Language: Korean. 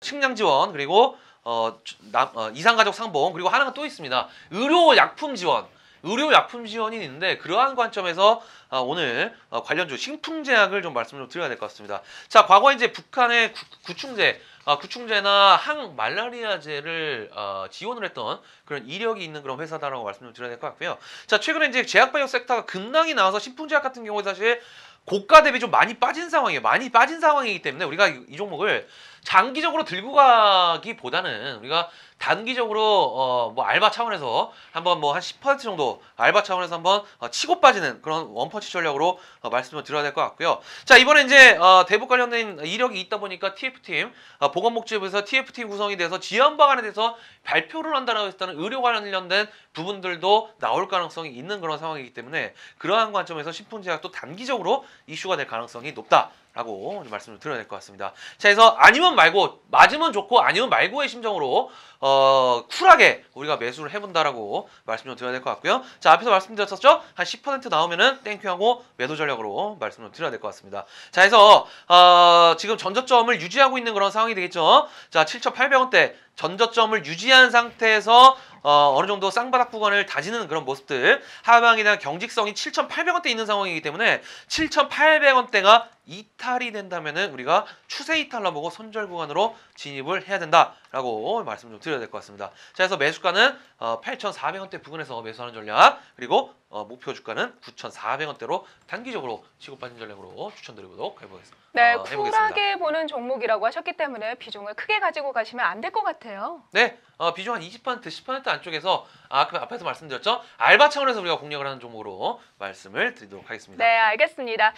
식량 지원 그리고 어, 주- 남- 어, 이상가족 상봉 그리고 하나가 또 있습니다. 의료 약품 지원. 의료 약품 지원이 있는데 그러한 관점에서 아, 오늘 어, 관련주 신풍제약을 좀 말씀 좀 드려야 될 것 같습니다. 자, 과거 이제 북한의 구, 구충제, 아, 구충제나 항말라리아제를 어, 지원을 했던 그런 이력이 있는 그런 회사다라고 말씀 좀 드려야 될 것 같고요. 자, 최근에 이제 제약바이오 섹터가 급락이 나와서 신풍제약 같은 경우에 사실 고가 대비 좀 많이 빠진 상황이에요. 많이 빠진 상황이기 때문에 우리가 이, 이 종목을 장기적으로 들고 가기보다는 우리가 단기적으로 어 뭐 알바 차원에서 한번 뭐 한 10% 정도 알바 차원에서 한번 어, 치고 빠지는 그런 원펀치 전략으로 어, 말씀을 드려야 될 것 같고요. 자 이번에 이제 어, 대북 관련된 이력이 있다 보니까 TF팀 어, 보건복지부에서 TF팀 구성이 돼서 지원 방안에 대해서 발표를 한다라고 했다는 의료 관련된 부분들도 나올 가능성이 있는 그런 상황이기 때문에 그러한 관점에서 신풍제약도 단기적으로 이슈가 될 가능성이 높다. 라고 말씀을 드려야 될 것 같습니다. 자, 그래서 아니면 말고 맞으면 좋고 아니면 말고의 심정으로 어, 쿨하게 우리가 매수를 해본다라고 말씀 좀 드려야 될 것 같고요. 자, 앞에서 말씀드렸었죠? 한 10% 나오면은 땡큐하고 매도 전략으로 말씀 좀 드려야 될 것 같습니다. 자, 그래서 어, 지금 전저점을 유지하고 있는 그런 상황이 되겠죠. 자, 7,800원대 전저점을 유지한 상태에서 어, 어느 정도 쌍바닥 구간을 다지는 그런 모습들. 대한 경직성이 7,800원대 있는 상황이기 때문에 7,800원대가 이탈이 된다면은 우리가 추세 이탈로 보고 손절 구간으로 진입을 해야 된다라고 말씀 좀 드려야 될 것 같습니다. 자, 그래서 매수가는 어, 8,400원대 부근에서 매수하는 전략 그리고 어, 목표 주가는 9,400원대로 단기적으로 치고 빠진 전략으로 추천드리도록 해보겠습니다. 네, 어. 쿨하게 보는 종목이라고 하셨기 때문에 비중을 크게 가지고 가시면 안 될 것 같아요. 네, 어, 비중 한 20% 10% 안쪽에서 아, 그 앞에서 말씀드렸죠. 알바 차원에서 우리가 공략을 하는 종목으로 말씀을 드리도록 하겠습니다. 네, 알겠습니다.